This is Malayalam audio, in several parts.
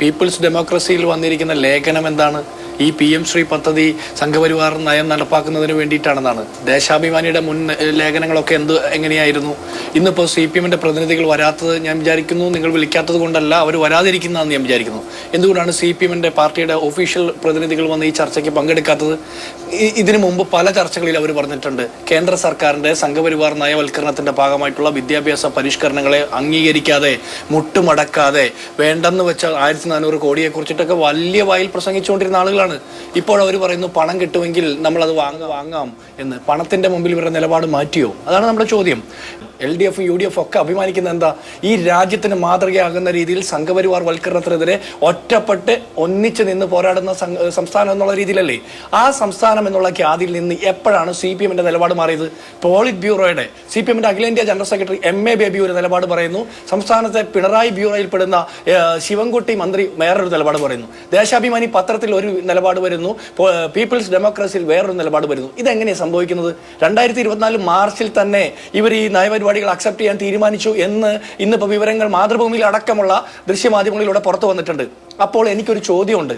പീപ്പിൾസ് ഡെമോക്രസിയിൽ വന്നിരിക്കുന്ന ലേഖനം എന്താണ്? ഈ പി എം ശ്രീ പദ്ധതി സംഘപരിവാർ നയം നടപ്പാക്കുന്നതിന് വേണ്ടിയിട്ടാണെന്നാണ്. ദേശാഭിമാനിയുടെ മുൻ ലേഖനങ്ങളൊക്കെ എന്ത് എങ്ങനെയായിരുന്നു? ഇന്നിപ്പോൾ സി പി എമ്മിന്റെ പ്രതിനിധികൾ വരാത്തത് ഞാൻ വിചാരിക്കുന്നു. നിങ്ങൾ വിളിക്കാത്തത് കൊണ്ടല്ല അവർ വരാതിരിക്കുന്നതെന്ന് ഞാൻ വിചാരിക്കുന്നു. എന്തുകൊണ്ടാണ് സി പി എമ്മിന്റെ പാർട്ടിയുടെ ഒഫീഷ്യൽ പ്രതിനിധികൾ വന്ന് ഈ ചർച്ചയ്ക്ക് പങ്കെടുക്കാത്തത്? ഇതിനു മുമ്പ് പല ചർച്ചകളിൽ അവർ പറഞ്ഞിട്ടുണ്ട്. കേന്ദ്ര സർക്കാരിന്റെ സംഘപരിവാർ നയവൽക്കരണത്തിന്റെ ഭാഗമായിട്ടുള്ള വിദ്യാഭ്യാസ പരിഷ്കരണങ്ങളെ അംഗീകരിക്കാതെ മുട്ടുമടക്കാതെ വേണ്ടെന്ന് വെച്ച ആയിരത്തി നാനൂറ് കോടിയെ കുറിച്ചിട്ടൊക്കെ വലിയ വായിൽ പ്രസംഗിച്ചുകൊണ്ടിരുന്ന ആളുകളാണ് ഇപ്പോൾ അവർ പറയുന്നു പണം കിട്ടുമെങ്കിൽ നമ്മൾ അത് വാങ്ങ വാങ്ങാം എന്ന്. പണത്തിന്റെ മുമ്പിൽ ഇവരുടെ നിലപാട് മാറ്റിയോ? അതാണ് നമ്മുടെ ചോദ്യം. എൽ ഡി എഫും യു ഡി എഫും ഒക്കെ അഭിമാനിക്കുന്ന എന്താ? ഈ രാജ്യത്തിന് മാതൃകയാകുന്ന രീതിയിൽ സംഘപരിവാർ വൽക്കരണത്തിനെതിരെ ഒറ്റപ്പെട്ട് ഒന്നിച്ച് നിന്ന് പോരാടുന്ന സംസ്ഥാനം എന്നുള്ള രീതിയിലല്ലേ? ആ സംസ്ഥാനം എന്നുള്ള ഖ്യാതിയിൽ നിന്ന് എപ്പോഴാണ് സി പി എമ്മിന്റെ നിലപാട് മാറിയത്? പോളിറ്റ് ബ്യൂറോയുടെ സി പി എമ്മിന്റെ അഖിലേന്ത്യാ general secretary M A Baby ഒരു നിലപാട് പറയുന്നു. സംസ്ഥാനത്തെ പിണറായി ബ്യൂറോയിൽ പെടുന്ന ശിവൻകുട്ടി മന്ത്രി വേറൊരു നിലപാട് പറയുന്നു. ദേശാഭിമാനി പത്രത്തിൽ ഒരു നിലപാട് വരുന്നു. പീപ്പിൾസ് ഡെമോക്രസിയിൽ വേറൊരു നിലപാട് വരുന്നു. ഇതെങ്ങനെയാണ് സംഭവിക്കുന്നത്? രണ്ടായിരത്തി ഇരുപത്തിനാല് മാർച്ചിൽ തന്നെ ഇവർ ഈ നയപരിപാടികൾ അക്സെപ്റ്റ് ചെയ്യാൻ തീരുമാനിച്ചു എന്ന് ഇന്നിപ്പോൾ വിവരങ്ങൾ മാതൃഭൂമിയിൽ അടക്കമുള്ള ദൃശ്യമാധ്യമങ്ങളിലൂടെ പുറത്തു വന്നിട്ടുണ്ട്. അപ്പോൾ എനിക്കൊരു ചോദ്യമുണ്ട്.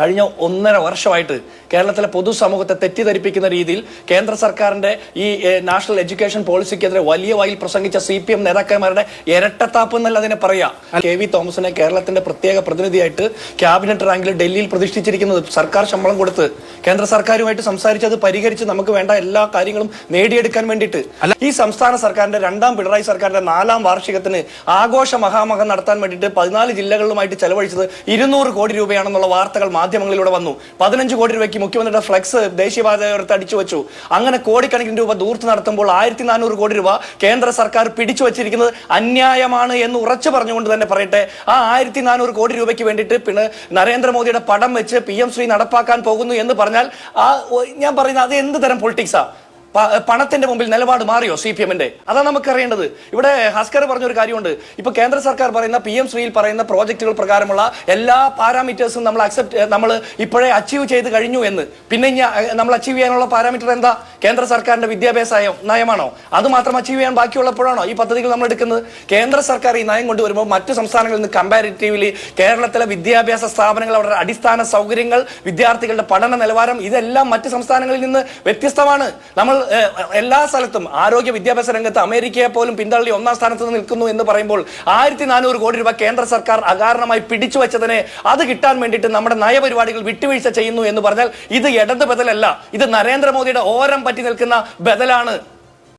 കഴിഞ്ഞ ഒന്നര വർഷമായിട്ട് കേരളത്തിലെ പൊതുസമൂഹത്തെ തെറ്റിദ്ധരിപ്പിക്കുന്ന രീതിയിൽ കേന്ദ്ര സർക്കാരിന്റെ ഈ നാഷണൽ എഡ്യൂക്കേഷൻ പോളിസിക്കെതിരെ വലിയ വായിൽ പ്രസംഗിച്ച സി പി എം നേതാക്കന്മാരുടെ ഇരട്ടത്താപ്പ് എന്നല്ല അതിനെ പറയാം. കെ വി തോമസിനെ കേരളത്തിന്റെ പ്രത്യേക പ്രതിനിധിയായിട്ട് ക്യാബിനറ്റ് റാങ്കിൽ ഡൽഹിയിൽ പ്രതിഷ്ഠിച്ചിരിക്കുന്നത് സർക്കാർ ശമ്പളം കൊടുത്ത് കേന്ദ്ര സർക്കാരുമായിട്ട് സംസാരിച്ച് അത് പരിഹരിച്ച് നമുക്ക് വേണ്ട എല്ലാ കാര്യങ്ങളും നേടിയെടുക്കാൻ വേണ്ടിയിട്ട്. ഈ സംസ്ഥാന സർക്കാരിന്റെ രണ്ടാം പിണറായി സർക്കാരിന്റെ നാലാം വാർഷികത്തിന് ആഘോഷ മഹാമഹം നടത്താൻ വേണ്ടിയിട്ട് പതിനാല് ജില്ലകളിലുമായിട്ട് ചെലവഴിച്ചത് ഇരുന്നൂറ് കോടി രൂപയാണെന്നുള്ള വാർത്തകൾ മാധ്യമങ്ങളിലൂടെ വന്നു. പതിനഞ്ച് കോടി രൂപയ്ക്ക് മുഖ്യമന്ത്രിയുടെ ഫ്ലെക്സ് ദേശീയപാതയോരത്ത് അടിച്ചു വെച്ചു. അങ്ങനെ കോടിക്കണക്കിന് രൂപ ദൂർത്ത് നടത്തുമ്പോൾ ആയിരത്തി നാനൂറ് കോടി രൂപ കേന്ദ്ര സർക്കാർ പിടിച്ചു വച്ചിരിക്കുന്നത് അന്യായമാണ് എന്ന് ഉറച്ചു പറഞ്ഞുകൊണ്ട് തന്നെ പറയട്ടെ. ആ ആയിരത്തി നാനൂറ് കോടി രൂപയ്ക്ക് വേണ്ടിയിട്ട് പിന്നെ നരേന്ദ്രമോദിയുടെ പടം വെച്ച് പി എം ശ്രീ നടപ്പാക്കാൻ പോകുന്നു എന്ന് പറഞ്ഞാൽ ആ ഞാൻ പറയുന്നത് അത് എന്ത് തരം പൊളിറ്റിക്സാ പ- പണത്തിന്റെ മുമ്പിൽ നിലപാട് മാറിയോ സി പി എമ്മിന്റെ? അതാണ് നമുക്ക് അറിയേണ്ടത് ഇവിടെ ഹസ്കർ പറഞ്ഞൊരു കാര്യമുണ്ട്. ഇപ്പൊ കേന്ദ്ര സർക്കാർ പറയുന്ന പി എം ശ്രീയിൽ പറയുന്ന പ്രോജക്റ്റുകൾ പ്രകാരമുള്ള എല്ലാ പാരാമീറ്റേഴ്സും നമ്മൾ അക്സെപ്റ്റ് നമ്മൾ ഇപ്പോഴേ അച്ചീവ് ചെയ്ത് കഴിഞ്ഞു എന്ന്. പിന്നെ നമ്മൾ അച്ചീവ് ചെയ്യാനുള്ള പാരാമീറ്റർ എന്താ? കേന്ദ്ര സർക്കാരിന്റെ വിദ്യാഭ്യാസ നയം- നയമാണോ? അത് മാത്രം അച്ചീവ് ചെയ്യാൻ ബാക്കിയുള്ളപ്പോഴാണോ ഈ പദ്ധതികൾ നമ്മൾ എടുക്കുന്നത്? കേന്ദ്ര സർക്കാർ ഈ നയം കൊണ്ടുവരുമ്പോൾ മറ്റു സംസ്ഥാനങ്ങളിൽ നിന്ന് കമ്പാരിറ്റീവ്ലി കേരളത്തിലെ വിദ്യാഭ്യാസ സ്ഥാപനങ്ങൾ അവരുടെ അടിസ്ഥാന സൗകര്യങ്ങൾ വിദ്യാർത്ഥികളുടെ പഠന നിലവാരം ഇതെല്ലാം മറ്റു സംസ്ഥാനങ്ങളിൽ നിന്ന് വ്യത്യസ്തമാണ്. നമ്മൾ എല്ലാ സ്ഥലത്തും ആരോഗ്യ വിദ്യാഭ്യാസ രംഗത്ത് അമേരിക്കയെ പോലും പിന്തള്ളി ഒന്നാം സ്ഥാനത്ത് നിൽക്കുന്നു എന്ന് പറയുമ്പോൾ ആയിരത്തി നാനൂറ് കോടി രൂപ കേന്ദ്ര സർക്കാർ അകാരണമായി പിടിച്ചു വെച്ചതിനെ അത് കിട്ടാൻ വേണ്ടിയിട്ട് നമ്മുടെ നയപരിപാടികൾ വിട്ടുവീഴ്ച ചെയ്യുന്നു എന്ന് പറഞ്ഞാൽ ഇത് ഇടത് ബദലല്ല ഇത് നരേന്ദ്രമോദിയുടെ ഓരം പറ്റി നിൽക്കുന്ന ബദലാണ്.